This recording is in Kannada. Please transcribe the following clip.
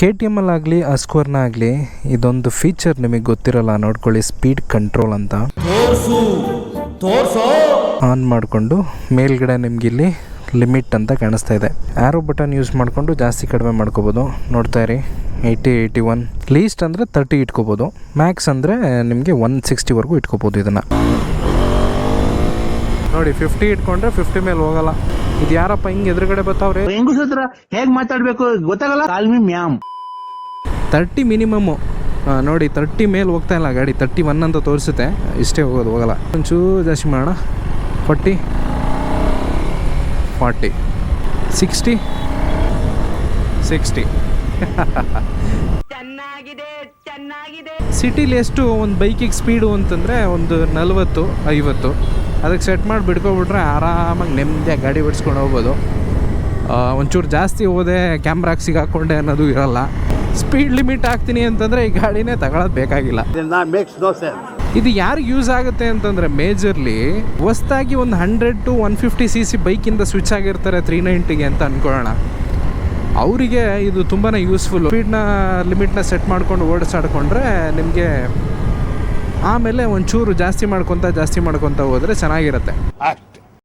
ಕೆ ಟಿ ಎಮ್ಮಲ್ಲಾಗಲಿ ಅಸ್ಕೋರ್ನ ಆಗಲಿ ಇದೊಂದು ಫೀಚರ್ ನಿಮಗೆ ಗೊತ್ತಿರಲ್ಲ ನೋಡ್ಕೊಳ್ಳಿ ಸ್ಪೀಡ್ ಕಂಟ್ರೋಲ್ ಅಂತ. ಆನ್ ಮಾಡಿಕೊಂಡು ಮೇಲ್ಗಡೆ ನಿಮಗಿಲ್ಲಿ ಲಿಮಿಟ್ ಅಂತ ಕಾಣಿಸ್ತಾ ಇದೆ. ಆರೋ ಬಟನ್ ಯೂಸ್ ಮಾಡಿಕೊಂಡು ಜಾಸ್ತಿ ಕಡಿಮೆ ಮಾಡ್ಕೋಬೋದು. ನೋಡ್ತಾ ಇರಿ ಏಯ್ಟಿ ಏಯ್ಟಿ ಒನ್ ಲೀಸ್ಟ್ ಅಂದರೆ ತರ್ಟಿ ಇಟ್ಕೋಬೋದು. ಮ್ಯಾಕ್ಸ್ ಅಂದರೆ ನಿಮಗೆ ಒನ್ ಸಿಕ್ಸ್ಟಿವರೆಗೂ ಇಟ್ಕೋಬೋದು ಇದನ್ನು. ನೋಡಿ ಫಿಫ್ಟಿ ಇಟ್ಕೊಂಡ್ರೆ ಫಿಫ್ಟಿ ಮೇಲೆ ಹೋಗಲ್ಲ. ಇದು ಯಾರಪ್ಪ ಹಿಂಗೆ ಎದುರುಗಡೆ ಬರ್ತಾವ್ರೆ? ಹೆಂಗ್ ಹತ್ರ ಹೇಗ್ ಮಾತಾಡ್ಬೇಕು ಗೊತ್ತಾಗಲ್ಲ? Call me ma'am. Thirty minimum ನೋಡಿ ತರ್ಟಿ ಮೇಲೆ ಹೋಗ್ತಾ ಇಲ್ಲ ಗಾಡಿ ತರ್ಟಿ ಒನ್ ಅಂತ ತೋರಿಸುತ್ತೆ. ಇಷ್ಟೇ ಹೋಗೋದು ಹೋಗಲ್ಲ. ಒಂಚೂರು ಜಾಸ್ತಿ ಮಾಡೋಣ. Forty forty sixty sixty. ಸಿಟಿಲಿ ಎಷ್ಟು ಒಂದು ಬೈಕಿಗೆ ಸ್ಪೀಡು ಅಂತಂದರೆ ಒಂದು ನಲ್ವತ್ತು ಐವತ್ತು. ಅದಕ್ಕೆ ಸೆಟ್ ಮಾಡಿ ಬಿಡ್ಕೊಬಿಟ್ರೆ ಆರಾಮಾಗಿ ನೆಮ್ಮದಿಯಾಗಿ ಗಾಡಿ ಬಿಡಿಸ್ಕೊಂಡು ಹೋಗ್ಬೋದು. ಒಂಚೂರು ಜಾಸ್ತಿ ಹೋದೆ ಕ್ಯಾಮ್ರಾಗೆ ಸಿಗಾಕೊಂಡೆ ಅನ್ನೋದು ಇರಲ್ಲ. ಸ್ಪೀಡ್ ಲಿಮಿಟ್ ಹಾಕ್ತೀನಿ ಅಂತಂದರೆ ಈ ಗಾಡಿನೇ ತಗೊಳ್ಳೋದು ಬೇಕಾಗಿಲ್ಲ. ಇದು ಯಾರಿಗೆ ಯೂಸ್ ಆಗುತ್ತೆ ಅಂತಂದರೆ ಮೇಜರ್ಲಿ ಹೊಸ್ದಾಗಿ ಒಂದು hundred to one fifty C C ಬೈಕಿಂದ switch ಆಗಿರ್ತಾರೆ ತ್ರೀ ನೈಂಟಿಗೆ ಅಂತ ಅನ್ಕೊಳ್ಳೋಣ. ಅವರಿಗೆ ಇದು ತುಂಬಾ ಯೂಸ್ಫುಲ್ ಸ್ಪೀಡ್ನ ಲಿಮಿಟ್ನ ಸೆಟ್ ಮಾಡ್ಕೊಂಡು ಓಡಿಸಾಡ್ಕೊಂಡ್ರೆ ನಿಮಗೆ ಆಮೇಲೆ ಒಂಚೂರು ಜಾಸ್ತಿ ಮಾಡ್ಕೊತ ಜಾಸ್ತಿ ಮಾಡ್ಕೊತ ಹೋದರೆ ಚೆನ್ನಾಗಿರುತ್ತೆ.